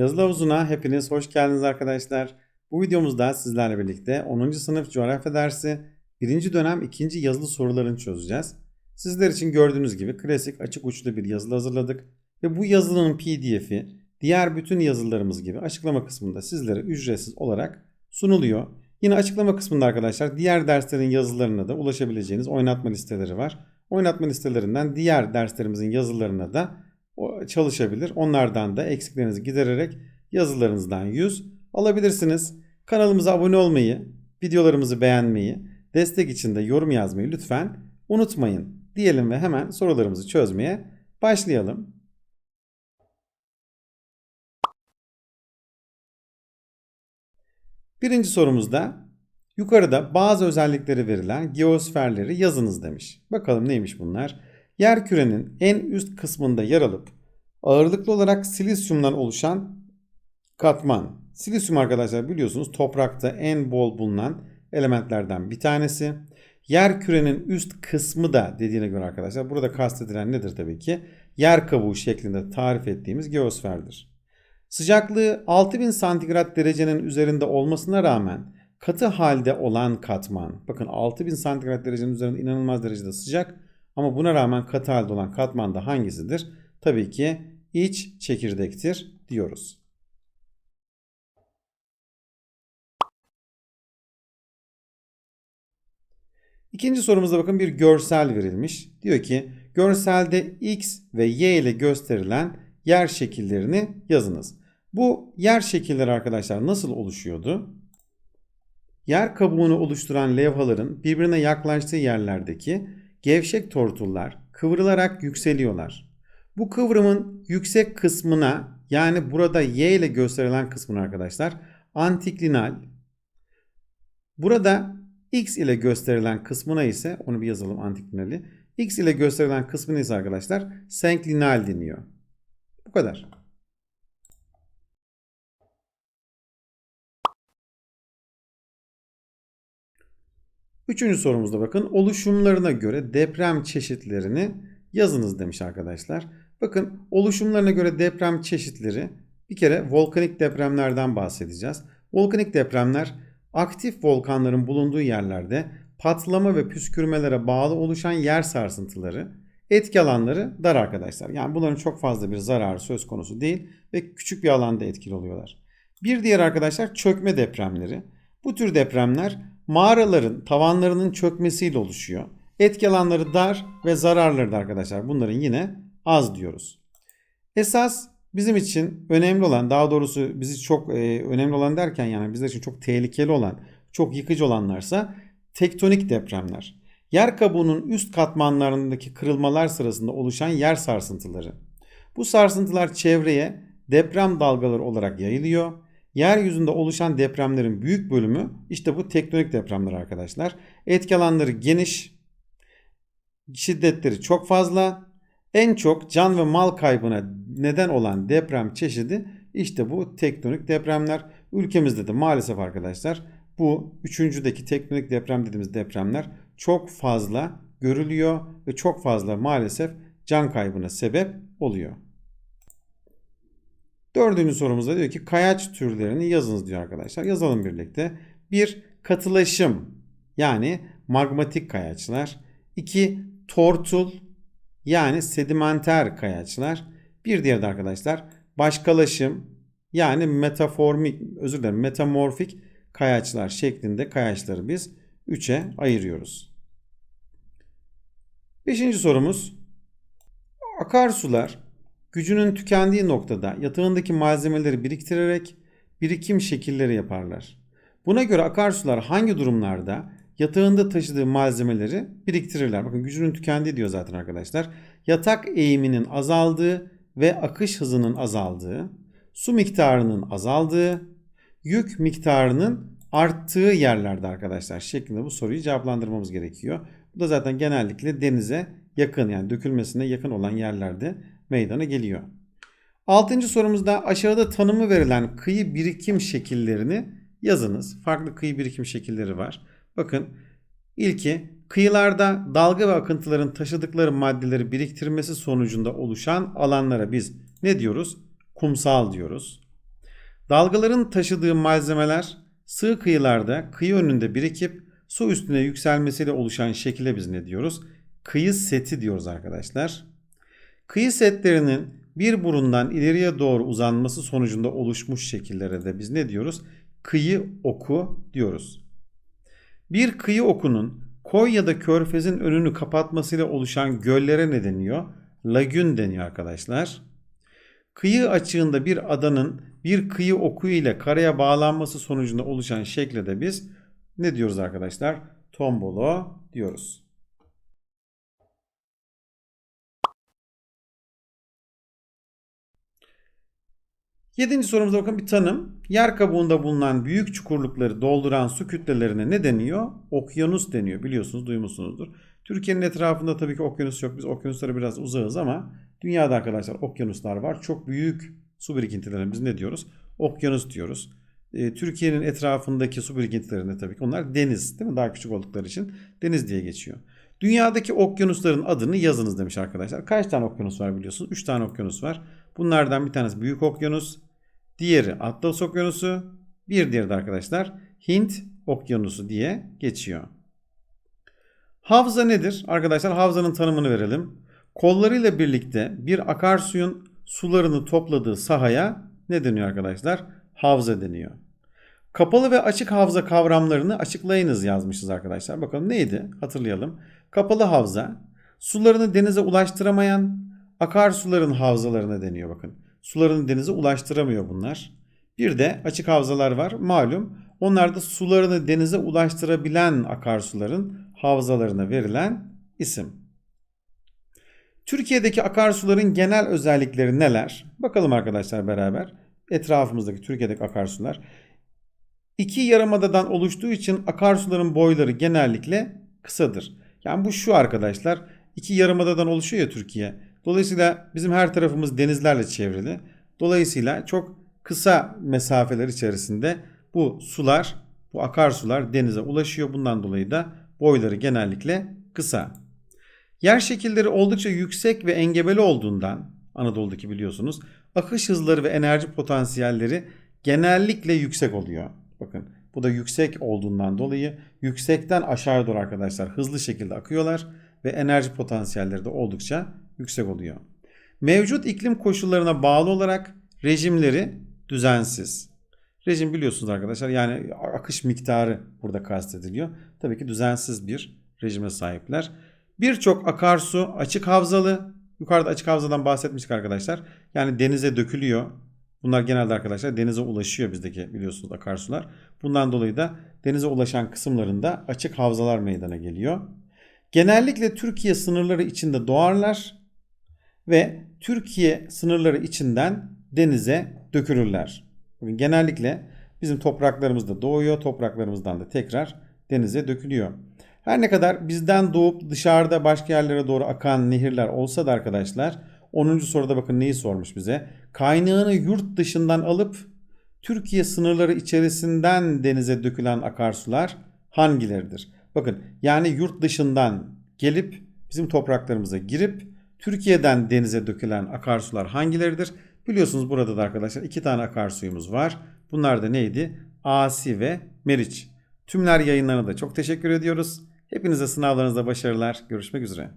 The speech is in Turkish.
Yazılı havuzuna hepiniz hoş geldiniz arkadaşlar. Bu videomuzda sizlerle birlikte 10. sınıf coğrafya dersi 1. dönem 2. yazılı sorularını çözeceğiz. Sizler için gördüğünüz gibi klasik açık uçlu bir yazılı hazırladık. Ve bu yazılının pdf'i diğer bütün yazılarımız gibi açıklama kısmında sizlere ücretsiz olarak sunuluyor. Yine açıklama kısmında arkadaşlar diğer derslerin yazılarına da ulaşabileceğiniz oynatma listeleri var. Oynatma listelerinden diğer derslerimizin yazılarına da çalışabilir. Onlardan da eksiklerinizi gidererek yazılarınızdan 100 alabilirsiniz. Kanalımıza abone olmayı, videolarımızı beğenmeyi, destek için de yorum yazmayı lütfen unutmayın. Diyelim ve hemen sorularımızı çözmeye başlayalım. Birinci sorumuzda yukarıda bazı özellikleri verilen geosferleri yazınız demiş. Bakalım neymiş bunlar? Yer kürenin en üst kısmında yer alıp ağırlıklı olarak silisyumdan oluşan katman. Silisyum arkadaşlar biliyorsunuz toprakta en bol bulunan elementlerden bir tanesi. Yer kürenin üst kısmı da dediğine göre arkadaşlar burada kastedilen nedir tabii ki? Yer kabuğu şeklinde tarif ettiğimiz geosferdir. Sıcaklığı 6000 santigrat derecenin üzerinde olmasına rağmen katı halde olan katman. Bakın 6000 santigrat derecenin üzerinde inanılmaz derecede sıcak ama buna rağmen katı halde olan katman da hangisidir? Tabii ki iç çekirdektir diyoruz. İkinci sorumuzda bakın bir görsel verilmiş. Diyor ki görselde x ve y ile gösterilen yer şekillerini yazınız. Bu yer şekilleri arkadaşlar nasıl oluşuyordu? Yer kabuğunu oluşturan levhaların birbirine yaklaştığı yerlerdeki gevşek tortullar kıvrılarak yükseliyorlar. Bu kıvrımın yüksek kısmına yani burada y ile gösterilen kısmına arkadaşlar antiklinal. Burada x ile gösterilen kısmına ise onu bir yazalım antiklinali. x ile gösterilen kısmına ise arkadaşlar senklinal deniyor. Bu kadar. Üçüncü sorumuzda bakın oluşumlarına göre deprem çeşitlerini yazınız demiş arkadaşlar. Bakın oluşumlarına göre deprem çeşitleri bir kere volkanik depremlerden bahsedeceğiz. Volkanik depremler aktif volkanların bulunduğu yerlerde patlama ve püskürmelere bağlı oluşan yer sarsıntıları etki alanları dar arkadaşlar. Yani bunların çok fazla bir zararı söz konusu değil ve küçük bir alanda etkili oluyorlar. Bir diğer arkadaşlar çökme depremleri. Bu tür depremler mağaraların tavanlarının çökmesiyle oluşuyor. Etki alanları dar ve zararları da arkadaşlar bunların yine az diyoruz. Esas bizim için önemli olan daha doğrusu bizi çok e, önemli olan derken yani bizler için çok tehlikeli olan çok yıkıcı olanlarsa tektonik depremler. Yer kabuğunun üst katmanlarındaki kırılmalar sırasında oluşan yer sarsıntıları. Bu sarsıntılar çevreye deprem dalgaları olarak yayılıyor. Yeryüzünde oluşan depremlerin büyük bölümü işte bu tektonik depremler arkadaşlar. Etki alanları geniş, şiddetleri çok fazla. En çok can ve mal kaybına neden olan deprem çeşidi işte bu tektonik depremler. Ülkemizde de maalesef arkadaşlar bu üçüncüdeki tektonik deprem dediğimiz depremler çok fazla görülüyor ve çok fazla maalesef can kaybına sebep oluyor. Dördüncü sorumuzda diyor ki kayaç türlerini yazınız diyor arkadaşlar. Yazalım birlikte. Bir katılaşım yani magmatik kayaçlar. İki tortul yani sedimenter kayaçlar. Bir diğer de arkadaşlar başkalaşım yani metaformik özür dilerim metamorfik kayaçlar şeklinde kayaçları biz 3'e ayırıyoruz. Beşinci sorumuz akarsular gücünün tükendiği noktada yatağındaki malzemeleri biriktirerek birikim şekilleri yaparlar. Buna göre akarsular hangi durumlarda yatağında taşıdığı malzemeleri biriktirirler? Bakın gücünün tükendiği diyor zaten arkadaşlar. Yatak eğiminin azaldığı ve akış hızının azaldığı, su miktarının azaldığı, yük miktarının arttığı yerlerde arkadaşlar şeklinde bu soruyu cevaplandırmamız gerekiyor. Bu da zaten genellikle denize yakın yani dökülmesine yakın olan yerlerde meydana geliyor. Altıncı sorumuzda aşağıda tanımı verilen kıyı birikim şekillerini yazınız. Farklı kıyı birikim şekilleri var. Bakın ilki kıyılarda dalga ve akıntıların taşıdıkları maddeleri biriktirmesi sonucunda oluşan alanlara biz ne diyoruz? Kumsal diyoruz. Dalgaların taşıdığı malzemeler sığ kıyılarda kıyı önünde birikip su üstüne yükselmesiyle oluşan şekilde biz ne diyoruz? Kıyı seti diyoruz arkadaşlar. Kıyı setlerinin bir burundan ileriye doğru uzanması sonucunda oluşmuş şekillere de biz ne diyoruz? Kıyı oku diyoruz. Bir kıyı okunun koy ya da körfezin önünü kapatmasıyla oluşan göllere ne deniyor? Lagün deniyor arkadaşlar. Kıyı açığında bir adanın bir kıyı oku ile karaya bağlanması sonucunda oluşan şekle de biz ne diyoruz arkadaşlar? Tombolo diyoruz. Yedinci sorumuza bakın bir tanım. Yer kabuğunda bulunan büyük çukurlukları dolduran su kütlelerine ne deniyor? Okyanus deniyor. Biliyorsunuz duymuşsunuzdur. Türkiye'nin etrafında tabii ki okyanus yok. Biz okyanuslara biraz uzağız ama dünyada arkadaşlar okyanuslar var. Çok büyük su birikintilerine biz ne diyoruz? Okyanus diyoruz. Ee, Türkiye'nin etrafındaki su birikintilerinde tabii ki onlar deniz değil mi? Daha küçük oldukları için deniz diye geçiyor. Dünyadaki okyanusların adını yazınız demiş arkadaşlar. Kaç tane okyanus var biliyorsunuz? 3 tane okyanus var. Bunlardan bir tanesi Büyük Okyanus, diğeri Atlas Okyanusu, bir diğeri de arkadaşlar Hint Okyanusu diye geçiyor. Havza nedir? Arkadaşlar havzanın tanımını verelim. Kollarıyla birlikte bir akarsuyun sularını topladığı sahaya ne deniyor arkadaşlar? Havza deniyor. Kapalı ve açık havza kavramlarını açıklayınız yazmışız arkadaşlar. Bakalım neydi? Hatırlayalım. Kapalı havza sularını denize ulaştıramayan akarsuların havzalarına deniyor bakın. Sularını denize ulaştıramıyor bunlar. Bir de açık havzalar var. Malum onlar da sularını denize ulaştırabilen akarsuların havzalarına verilen isim. Türkiye'deki akarsuların genel özellikleri neler? Bakalım arkadaşlar beraber. Etrafımızdaki Türkiye'deki akarsular. İki yarımadadan oluştuğu için akarsuların boyları genellikle kısadır. Yani bu şu arkadaşlar. iki yarımadadan oluşuyor ya Türkiye. Dolayısıyla bizim her tarafımız denizlerle çevrili. Dolayısıyla çok kısa mesafeler içerisinde bu sular, bu akarsular denize ulaşıyor. Bundan dolayı da boyları genellikle kısa. Yer şekilleri oldukça yüksek ve engebeli olduğundan Anadolu'daki biliyorsunuz akış hızları ve enerji potansiyelleri genellikle yüksek oluyor. Bakın bu da yüksek olduğundan dolayı yüksekten aşağı doğru arkadaşlar hızlı şekilde akıyorlar ve enerji potansiyelleri de oldukça yüksek oluyor. Mevcut iklim koşullarına bağlı olarak rejimleri düzensiz. Rejim biliyorsunuz arkadaşlar yani akış miktarı burada kastediliyor. Tabii ki düzensiz bir rejime sahipler. Birçok akarsu açık havzalı. Yukarıda açık havzadan bahsetmiştik arkadaşlar. Yani denize dökülüyor. Bunlar genelde arkadaşlar denize ulaşıyor bizdeki biliyorsunuz akarsular. Bundan dolayı da denize ulaşan kısımlarında açık havzalar meydana geliyor. Genellikle Türkiye sınırları içinde doğarlar ve Türkiye sınırları içinden denize dökülürler. Genellikle bizim topraklarımızda doğuyor, topraklarımızdan da tekrar denize dökülüyor. Her ne kadar bizden doğup dışarıda başka yerlere doğru akan nehirler olsa da arkadaşlar 10. soruda bakın neyi sormuş bize. Kaynağını yurt dışından alıp Türkiye sınırları içerisinden denize dökülen akarsular hangileridir? Bakın yani yurt dışından gelip bizim topraklarımıza girip Türkiye'den denize dökülen akarsular hangileridir? Biliyorsunuz burada da arkadaşlar iki tane akarsuyumuz var. Bunlar da neydi? Asi ve Meriç. Tümler yayınlarına da çok teşekkür ediyoruz. Hepinize sınavlarınızda başarılar. Görüşmek üzere.